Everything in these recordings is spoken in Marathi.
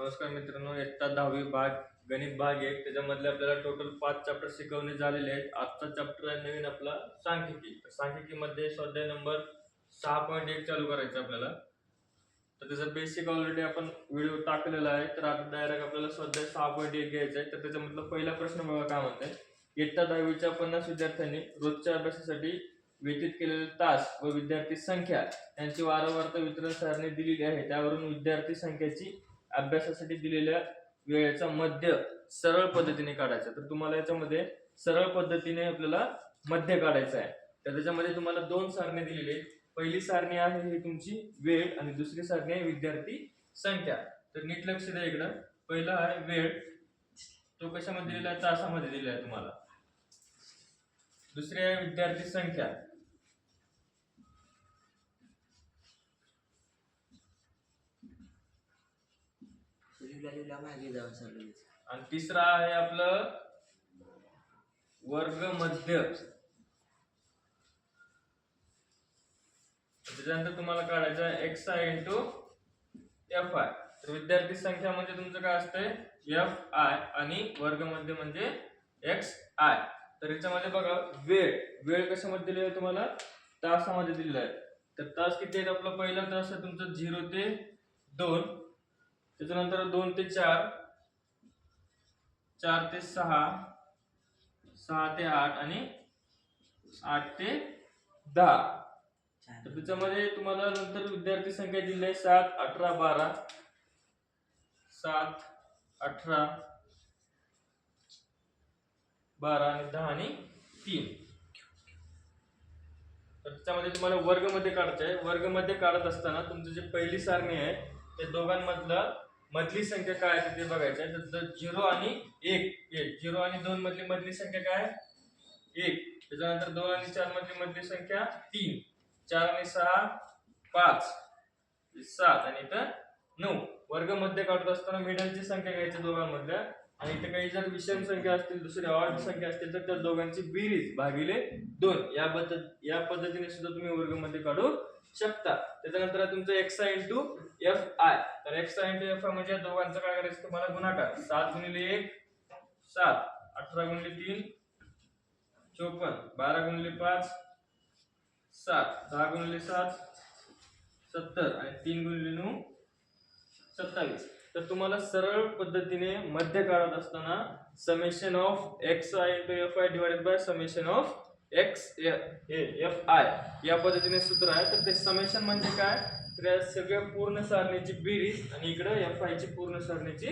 नमस्कार मित्रांनो इयत्ता दहावी भाग गणित भाग एक. त्याच्यामधले आपल्याला टोटल पाच चॅप्टर शिकवणे झालेले आहेत. आजचा चॅप्टर आहे नवीन आपला सांख्यिकी. तर सांख्यिकीमध्ये स्वाध्याय नंबर सहा पॉईंट एक चालू करायचा आपल्याला. तर त्याचा बेसिक ऑलरेडी आपण व्हिडिओ टाकलेला आहे. तर आता डायरेक्ट आपल्याला स्वाध्याय सहा पॉईंट एक घ्यायचा आहे. तर त्याच्यामधला पहिला प्रश्न बघा काय म्हणते इयत्ता दहावीच्या पन्नास विद्यार्थ्यांनी रोजच्या अभ्यासासाठी व्यतीत केलेले तास व विद्यार्थी संख्या यांची वारंवारता वितरण सारणी दिलेली आहे. त्यावरून विद्यार्थी संख्येची अभ्यासासाठी दिलेल्या वेळेचा मध्य सरळ पद्धतीने काढायचा. तर तुम्हाला याच्यामध्ये सरळ पद्धतीने आपल्याला मध्य काढायचा आहे. तर त्याच्यामध्ये तुम्हाला दोन सारणी दिलेली आहेत. पहिली सारणी आहे ही तुमची वेळ आणि दुसरी सारणी आहे विद्यार्थी संख्या. तर नीट लक्ष द्या इकडं. पहिला आहे वेळ. तो कशामध्ये दिलेला आहे? तासामध्ये दिलेला आहे तुम्हाला. दुसरी आहे विद्यार्थी संख्या. लिहिला लिहिला मागे जावं सर आणि तिसरा आहे आपलं वर्ग मध्य. त्याच्यानंतर तुम्हाला काढायचं x i into f i तर विद्यार्थी संख्या म्हणजे तुमचं काय असतंय? एफ आय आणि वर्ग मध्य म्हणजे एक्स आय तर याच्यामध्ये बघा वेळ. वेळ कशामध्ये दिलेला आहे तुम्हाला? तासामध्ये दिलेला आहे. तर तास किती आहेत आपला? पहिला तास आहे तुमचा झिरो ते दोन. त्याच्यानंतर दोन ते चार चार ते सहा सहा ते आठ आणि आठ ते दहा. तर त्याच्यामध्ये तुम्हाला नंतर विद्यार्थी संख्या दिली आहे सात अठरा बारा. सात अठरा बारा आणि दहा आणि तीन. तर त्याच्यामध्ये तुम्हाला वर्गमध्ये काढायचं आहे. वर्गमध्ये काढत असताना तुमचं जे पहिली सारणी आहे त्या दोघांमधलं मधली संख्या काय आहे ते बघायचं आहे. तर झिरो आणि एक. एक झिरो आणि दोन मधली मधली संख्या काय आहे? एक. त्याच्यानंतर दोन आणि चार मधली मधली संख्या तीन. चार आणि सहा पाच. सात आणि इथं नऊ. वर्गमध्ये काढत असताना मिडलची संख्या घ्यायची दोघांमधल्या. आणि इथे काही जर विषम संख्या असतील दुसरी ऑड संख्या असतील तर त्या दोघांची बेरीज भागिले दोन. या पद्धत या पद्धतीने सुद्धा तुम्ही वर्गमध्ये काढू शकता. त्याच्यानंतर तुमचं x i into f i तर x i into f i म्हणजे दोघांचा दोघांचं काय करायचं? तुम्हाला गुणाकार. सात गुणिले एक सात. अठरा गुणिले तीन चोपन्न. बारा गुणिले पाच सात. दहा गुणिले सात सत्तर. आणि तीन गुणिले नऊ सत्तावीस. तर तुम्हाला सरळ पद्धतीने मध्य काढत असताना summation of x i into f i divided by summation of x f i या पद्धतीने सूत्र आहे. तर ते समेशन म्हणजे काय? तर या सगळ्या पूर्ण सारणीची बेरीज आणि इकडं एफ आय ची पूर्ण सारणीची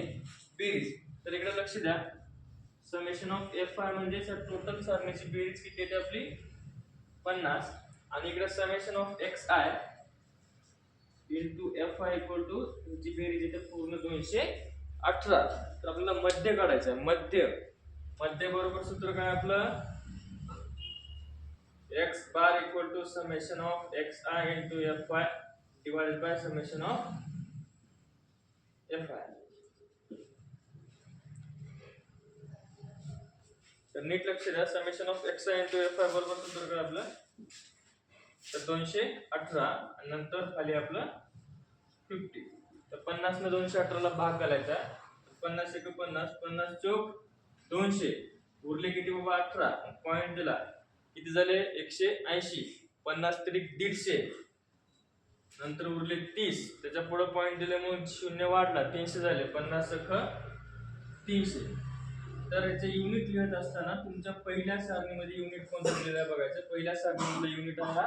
बेरीज. तर इकडे लक्ष द्या. समेशन ऑफ एफ आय म्हणजे टोटल सारणीची बेरीज किती येते आपली? पन्नास. आणि इकडे summation of x i into f i equal to तुमची बेरीज येते पूर्ण दोनशे अठरा. तर आपल्याला मध्य काढायचं आहे. मध्य. मध्य बरोबर सूत्र काय आपलं? X bar equal to summation of x i into f i divided by summation of f i तर नीट लक्ष द्या. Summation of x i into f i बरोबर सूत्र काय आपलं? तर दोनशे अठरा. आणि नंतर खाली आपलं फिफ्टी तर पन्नास न दोनशे अठराला भाग घालायचा. पन्नास एक पन्नास पन्नास चौक दोनशे. उरले किती बाबा? अठरा. पॉईंट दिला. किती झाले? एकशे ऐंशी. पन्नास तरी दीडशे. नंतर उरले तीस. त्याच्या पुढे पॉईंट दिल्यामुळे शून्य वाढला. तीनशे झाले. पन्नास सख तीनशे. तर याचे युनिट लिहित असताना तुमच्या पहिल्या सारणीमध्ये युनिट कोणतं दिलेलं आहे बघायचं. पहिल्या सारणीमधला युनिट आहे हा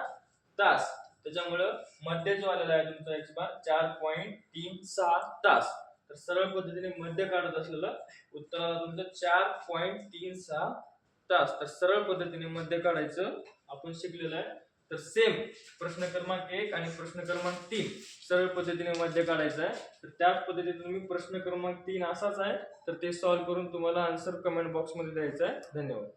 तास. त्याच्यामुळं मध्य जो आलेला आहे तुमचा एक्स बार चार पॉईंट तीन सहा तास. तर सरळ पद्धतीने मध्य काढत असलेलं उत्तर तुमचं चार पॉईंट तीन सहा तास तर सरळ पद्धतीने मध्य काढायचं. आपण शिकलेलं आहे. तर सेम प्रश्न क्रमांक एक आणि प्रश्न क्रमांक तीन सरळ पद्धतीने मध्य काढायचं आहे. तर त्याच पद्धतीने तुम्ही प्रश्न क्रमांक तीन असाच आहे. तर ते सॉल्व्ह करून तुम्हाला आन्सर कमेंट बॉक्समध्ये द्यायचा आहे. धन्यवाद.